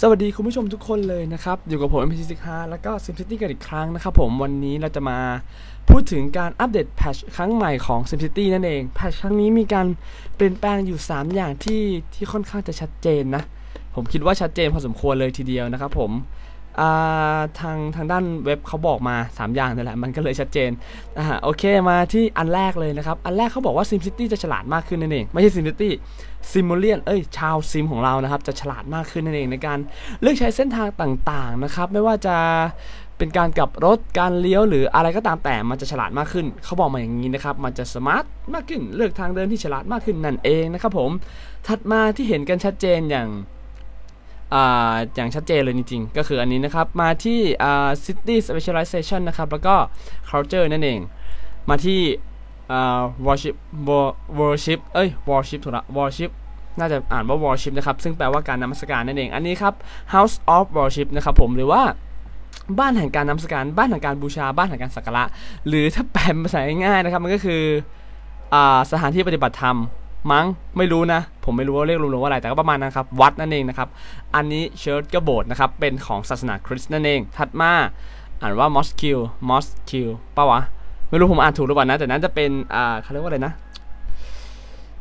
สวัสดีคุณผู้ชมทุกคนเลยนะครับ อยู่กับผม MP65 แล้วก็ SimCity กันอีกครั้งนะครับผมวันนี้เราจะมาพูดถึงการอัปเดตแพชครั้งใหม่ของ SimCity นั่นเองแพชครั้งนี้มีการเปลี่ยนแปลงอยู่ 3 อย่างที่ที่ค่อนข้างจะชัดเจนนะ ผมคิดว่าชัดเจนพอสมควรเลยทีเดียวนะครับผม ทางทางด้านเว็บเขาบอกมา 3 อย่างนั่นแหละ มันก็เลยชัดเจนอ่าโอเคมาที่อันแรกเลยนะครับ อันแรกเขาบอกว่า SimCity จะฉลาดมากขึ้นนั่นเอง ไม่ใช่ SimCity ซิมูเลียนเอ้ย ชาวซิมของเรานะครับ จะฉลาดมากขึ้นนั่นเองในการเลือกใช้เส้นทางต่างๆนะครับ ไม่ว่าจะเป็นการกลับรถการเลี้ยวหรืออะไรก็ตามแต่มันจะฉลาดมากขึ้น เขาบอกมาอย่างนี้นะครับ มันจะสมาร์ทมากขึ้น เลือกทางเดินที่ฉลาดมากขึ้นนั่นเองนะครับผม ถัดมาที่เห็นกันชัดเจนอย่าง ออย่างชัดเจนเลยจริงๆ ก็คืออันนี้นะครับ มาที่ city specialization นะครับ แล้วก็ culture นั่นเอง มาที่อ่า worship worship เอ้ย worship ถูกละ worship น่าจะอ่านว่า worship นะครับ ซึ่งแปลว่าการนมัสการนั่นเอง อันนี้ครับ house of worship นะครับผม หรือว่าบ้านแห่งการนมัสการ บ้านแห่งการบูชา บ้านแห่งการสักการะ หรือถ้าแปลภาษาง่ายๆนะครับ มันก็คืออสถานที่ปฏิบัติธรรม มั้งไม่รู้นะ ผมไม่รู้ว่าเรียกรวมๆว่าอะไรแต่ก็ประมาณนั้นครับ วัดนั่นเองนะครับ อันนี้เชิร์ชก็โบสถ์นะครับ เป็นของศาสนาคริสต์นั่นเอง ถัดมาอ่านว่า mosque mosque ป่าวะ ไม่รู้ผมอ่านถูกหรือเปล่านะ แต่นั้นจะเป็นอ่าเขาเรียกว่าอะไรนะ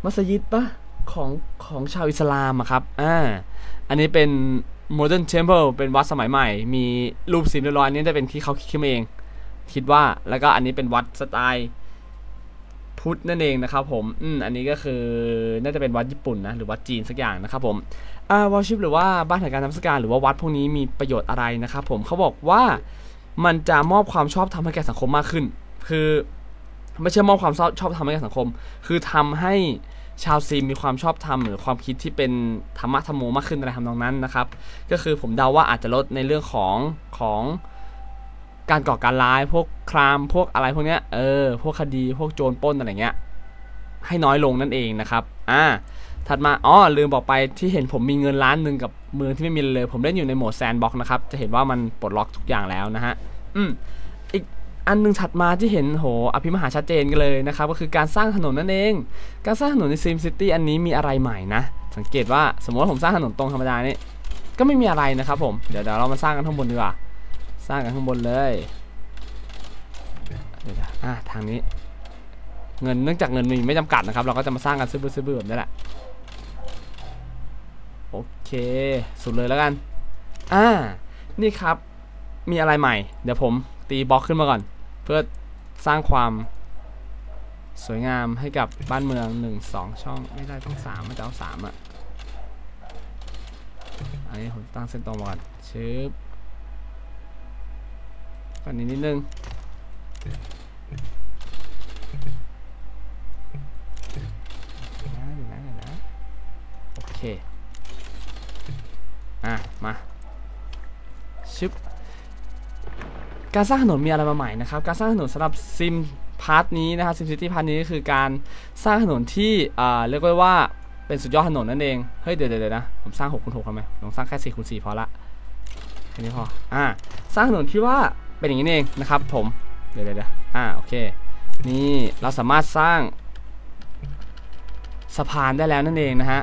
มัสยิดปะของของชาวอิสลามอะครับอ่าอันนี้เป็น modern temple เป็นวัดสมัยใหม่ มีรูปสีเรียบร้อยนี้จะเป็นที่เขาคิดขึ้นเอง คิดว่าแล้วก็อันนี้เป็นวัดสไตล์ พุทธนั่นเองนะครับผมอืมอันนี้ก็คือน่าจะเป็นวัดญี่ปุ่นนะหรือวัดจีนสักอย่างนะครับผมอ่าวอชิปหรือว่าบ้านแห่งการนมัสการหรือว่าวัดพวกนี้มีประโยชน์อะไรนะครับผมเขาบอกว่ามันจะมอบความชอบธรรมให้แก่สังคมมากขึ้น คือไม่ใช่มอบความชอบชอบธรรมให้แก่สังคม คือทำให้ชาวซีมมีความชอบธรรมหรือความคิดที่เป็นธรรมะธรรมโมมากขึ้นอะไรทำนองนั้นนะครับ ก็คือผมเดาว่าอาจจะลดในเรื่องของของ การก่อการร้ายพวกครามพวกอะไรพวกเนี้ยเออพวกคดีพวกโจรปล้นอะไรเงี้ยให้น้อยลงนั่นเองนะครับอ่าถัดมาอ๋อลืมบอกไปที่เห็นผมมีเงินล้านหนึ่งกับเมืองที่ไม่มีเลย ผมเล่นอยู่ในโหมดแซนบ็อกนะครับจะเห็นว่ามันปลดล็อกทุกอย่างแล้วนะฮะอืมอีกอันหนึงถัดมาที่เห็นโหอภิมหาชัดเจนกันเลยนะครับก็คือการสร้างถนนนั่นเอง การสร้างถนนในซิมซิตี้อันนี้มีอะไรใหม่นะ สังเกตว่าสมมติว่าผมสร้างถนนตรงธรรมดานี่ก็ไม่มีอะไรนะครับผมเดี๋ยวเดี๋ยวเรามาสร้างกันข้างบนดีกว่า สร้างกันข้างบนเลยเดี๋ยวอะทางนี้ เงินเนื่องจากเงินมีไม่จำกัดนะครับ เราก็จะมาสร้างกันซื้อซื้อแบบนี้แหละโอเค สุดเลยแล้วกัน อ่า นี่ครับ มีอะไรใหม่ เดี๋ยวผมตีบล็อกขึ้นมาก่อน เพื่อสร้างความสวยงามให้กับบ้านเมืองหนึ่งสองช่องไม่ได้ต้องสามมันจะเอาสามอะ อันนี้ผมตั้งเส้นตรงมาก่อนชึบ อนนี้นิดนึงเดี๋ยวนะเดี๋ยวนะเดี๋ยวนะโอเค อะ มา ชึบ การสร้างถนนมีอะไรมาใหม่นะครับ การสร้างถนนสำหรับซิมพาร์ทนี้นะครับซิมซิตี้พาร์ทนี้ก็คือการสร้างถนนที่อ่าเรียกว่าว่าเป็นสุดยอดถนนนั่นเอง เฮ้ย เดี๋ยวเดี๋ยวนะ ผมสร้าง6คูณ6ทำไมผมสร้างแค่4คูณ4พอละแค่นี้พอ อ่า สร้างถนนที่ว่า เป็นอย่างนี้เองนะครับผมเดี๋ยวเดี๋ยวอ่าโอเคนี่เราสามารถสร้างสะพานได้แล้วนั่นเองนะฮะ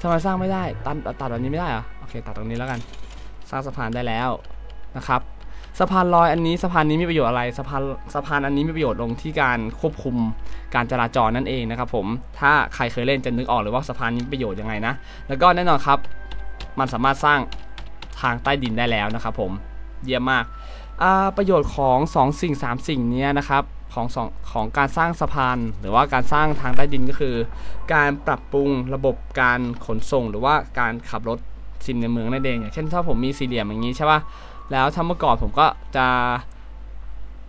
ทำไมสร้างไม่ได้ตัดตัดแบบนี้ไม่ได้เหรอโอเคตัดตรงนี้แล้วกัน สร้างสะพานได้แล้วนะครับสะพานลอยอันนี้สะพานนี้มีประโยชน์อะไรสะพานสะพานอันนี้มีประโยชน์ลงที่การควบคุมการจราจรนั่นเองนะครับผมถ้าใครเคยเล่นจะนึกออกเลยว่าสะพานนี้ประโยชน์ยังไงนะแล้วก็แน่นอนครับ มันสามารถสร้างทางใต้ดินได้แล้วนะครับผมเยี่ยมมาก ประโยชน์ของ 2 สิ่ง 3 สิ่งนี้นะครับของสองของการสร้างสะพานหรือว่าการสร้างทางใต้ดินก็คือ การปรับปรุงระบบการขนส่ง หรือว่าการขับรถซิมในเมืองนั่นเองอย่างเช่นถ้าผมมีสี่เหลี่ยมอย่างนี้ใช่ปะแล้วถ้าเมื่อก่อนผมก็จะ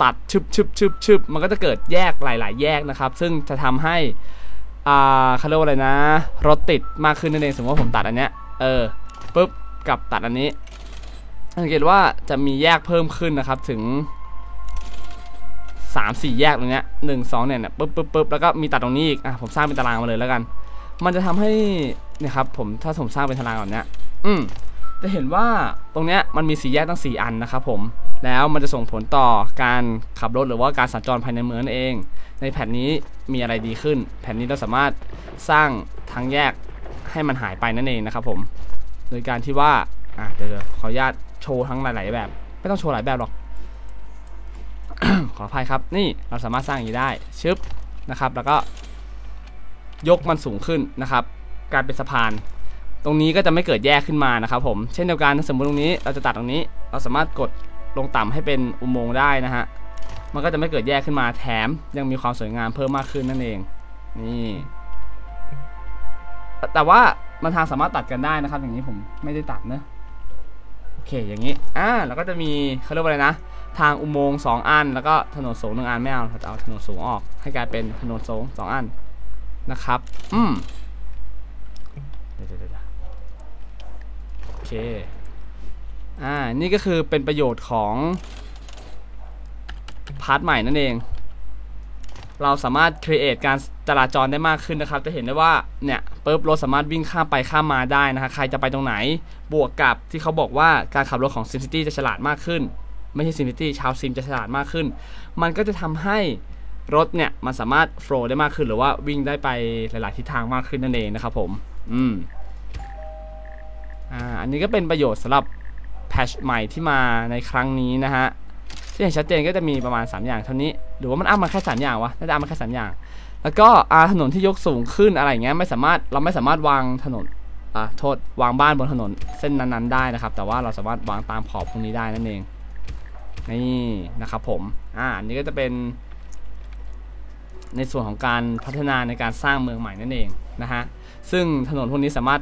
ตัดชึบชึบชึบชึบมันก็จะเกิดแยกหลาย ๆ แยกนะครับ ซึ่งจะทำให้อ่าเขาเรียกว่าอะไรนะ รถติดมากขึ้นนั่นเองสมมติว่าผมตัดอันเนี้ยเออปุ๊บกับตัดอันนี้ สังเกตว่าจะมีแยกเพิ่มขึ้นนะครับถึงสามสี่แยกตรงเนี้ยหนึ่งสองเนี่ยเนี่ยปุ๊บปุ๊บปุ๊บแล้วก็มีตัดตรงนี้อีกอะผมสร้างเป็นตารางมาเลยแล้วกัน มันจะทำให้เนี่ยครับผมถ้าผมสร้างเป็นตารางแบบเนี้ยอืมจะเห็นว่าตรงเนี้ยมันมีสี่แยกตั้งสี่อันนะครับผมแล้วมันจะส่งผลต่อการขับรถหรือว่าการสัญจรภายในเมืองเอง ในแผ่นนี้มีอะไรดีขึ้น แผ่นนี้เราสามารถสร้างทางแยกให้มันหายไปนั่นเองนะครับผม โดยการที่ว่าอะเดี๋ยวขออนุญาต โชว์ทั้งหลายๆแบบ ไม่ต้องโชว์หลายแบบหรอก ขออภัยครับ นี่เราสามารถสร้างอย่างนี้ได้ชึบนะครับ แล้วก็ยกมันสูงขึ้นนะครับกลายเป็นสะพาน ตรงนี้ก็จะไม่เกิดแยกขึ้นมานะครับ ผม เช่นเดียวกันสมมติตรงนี้เราจะตัดตรงนี้ เราสามารถกดลงต่ำให้เป็นอุโมงค์ได้นะฮะ มันก็จะไม่เกิดแยกขึ้นมาแถมยังมีความสวยงามเพิ่มมากขึ้นนั่นเอง นี่ แต่ว่ามันทางสามารถตัดกันได้นะครับ อย่างนี้ผมไม่ได้ตัดนะ อเคอย่างนี้อ่าแล้วก็จะมีเขาเรียกว่าอะไรนะ ทางอุโมงค์สองอัน แล้วก็ถนนสูงหนึ่งอันไม่เอาเราจะเอาถนนสูงออก ให้กลายเป็นถนนสูงสองอันนะครับ อืมเดี๋ยวเดี๋ยวโอเคอ่านี่ก็คือเป็นประโยชน์ของพาร์ทใหม่นั่นเอง เราสามารถ create การจราจรได้มากขึ้นนะครับ จะเห็นได้ว่าเนี่ย ปุ๊บรถสามารถวิ่งข้ามไปข้ามมาได้นะฮะใครจะไปตรงไหน บวกกับที่เขาบอกว่าการขับรถของ SimCity จะฉลาดมากขึ้น ไม่ใช่ SimCity ชาวซิมจะฉลาดมากขึ้น มันก็จะทำให้รถเนี่ยมันสามารถ flow ได้มากขึ้นหรือว่าวิ่งได้ไปหลาย ๆ ทิศทางมากขึ้นนั่นเองนะครับผมอืมอ่าอันนี้ก็เป็นประโยชน์สำหรับแพชใหม่ที่มาในครั้งนี้นะฮะที่เห็นชัดเจนก็จะมีประมาณ 3 อย่างเท่านี้ หรือว่ามันอัพมาแค่ 3 อย่างวะน่าจะอัพมาแค่ 3 อย่าง แล้วก็อาถนนที่ยกสูงขึ้นอะไรเงี้ยไม่สามารถเราไม่สามารถวางถนนอ่าโทษวางบ้านบนถนนเส้นนั้นๆได้นะครับ แต่ว่าเราสามารถวางตามขอบพวกนี้ได้นั่นเองนี่นะครับผมอ่าอันนี้ก็จะเป็น ในส่วนของการพัฒนาในการสร้างเมืองใหม่นั่นเองนะฮะซึ่งถนนพวกนี้สามารถ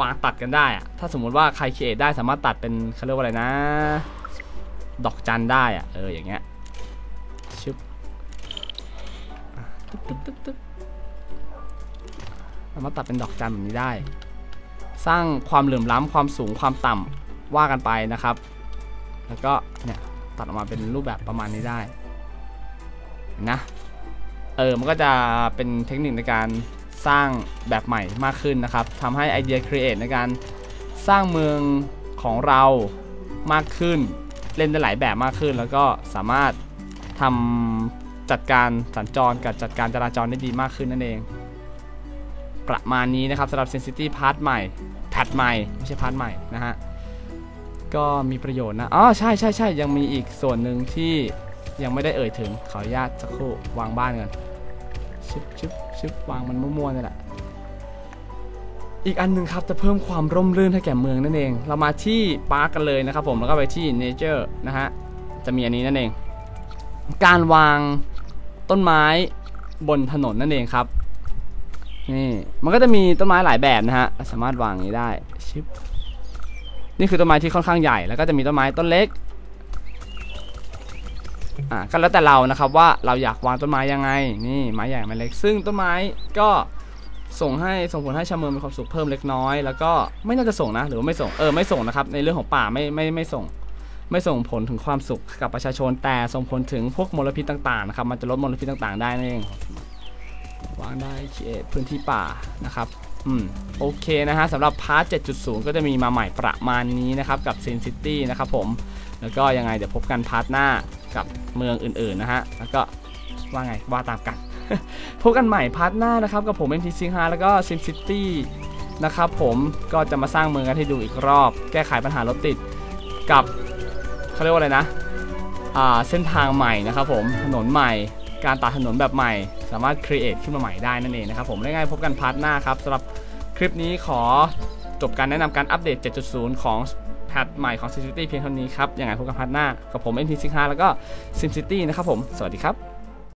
วางตัดกันได้อะถ้าสมมุติว่าใครคิดได้สามารถตัดเป็นเขาเรียกว่าอะไรนะ ดอกจันได้อะเอออย่างเงี้ย ตึ๊บตึ๊บตึ๊บตึ๊บสามารถตัดเป็นดอกจันแบบนี้ได้ สร้างความเหลื่อมล้ำความสูงความต่ำว่ากันไปนะครับ แล้วก็เนี่ยตัดออกมาเป็นรูปแบบประมาณนี้ได้นะเออมันก็จะเป็นเทคนิคในการสร้างแบบใหม่มากขึ้นนะครับทำให้ไอเดียครีเอทในการสร้างเมืองของเรามากขึ้น เล่นได้หลายแบบมากขึ้น แล้วก็สามารถทำ จัดการสัญจรกับจัดการจราจรได้ดีมากขึ้นนั่นเอง ประมาณนี้นะครับสำหรับ Sensity Part ใหม่แพทใหม่ ไม่ใช่พาร์ทใหม่นะฮะ ก็มีประโยชน์นะอ๋อใช่ใช่ใช่ยังมีอีกส่วนหนึ่งที่ยังไม่ได้เอ่ยถึงขออนุญาตสักครู่วางบ้านกันชึบชึบชึบวางมันมั่วๆนี่แหละอีกอันหนึ่งครับจะเพิ่มความร่มรื่นให้แก่เมืองนั่นเอง เรามาที่ปาร์กกันเลยนะครับผมแล้วก็ไปที่ Nature นะฮะจะมีอันนี้นั่นเอง การวาง ต้นไม้บนถนนนั่นเองครับนี่มันก็จะมีต้นไม้หลายแบบนะฮะสามารถวางนี้ได้ชึบนี่คือต้นไม้ที่ค่อนข้างใหญ่แล้วก็จะมีต้นไม้ต้นเล็กอ่าก็แล้วแต่เรานะครับว่าเราอยากวางต้นไม้ยังไงนี่ไม้ใหญ่ไม้เล็ก ซึ่งต้นไม้ก็ส่งให้ส่งผลให้ชาวเมืองมีความสุขเพิ่มเล็กน้อย แล้วก็ไม่น่าจะส่งนะ หรือว่าไม่ส่งเออไม่ส่งนะครับในเรื่องของป่าไม่ไม่ไม่ส่ง ไม่ส่งผลถึงความสุขกับประชาชน แต่ส่งผลถึงพวกมลพิษต่างๆนะครับมันจะลดมลพิษต่างๆ ได้นั่นเองวางได้เขตพื้นที่ป่านะครับอืมโอเคนะฮะสำหรับพาร์ท 7.0 ก็จะมีมาใหม่ประมาณนี้นะครับ กับ Sin City นะครับผม แล้วก็ยังไงเดี๋ยวพบกันพาร์ทหน้ากับเมืองอื่นๆนะฮะ แล้วก็ว่าไงว่าตามกัน พบกันใหม่พาร์ทหน้านะครับ กับผม MT ซิงฮาแล้วก็ Sim City นะครับผมก็จะมาสร้างเมืองกันให้ดูอีกรอบ แก้ไขปัญหารถติดกับ เขาเรียกว่าอะไรนะเส้นทางใหม่นะครับผมถนนใหม่ การตัดถนนแบบใหม่ สามารถ create ขึ้นมาใหม่ได้นั่นเองนะครับผมได้ไงพบกันพาร์ทหน้าครับสำหรับคลิปนี้ขอจบการแนะนำการอัปเดต 7.0 ของแพทใหม่ของ SimCity เพียงเท่านี้ครับยังไงพบกันพาร์ทหน้ากับผม NT65 แล้วก็ SimCity นะครับผม สวัสดีครับ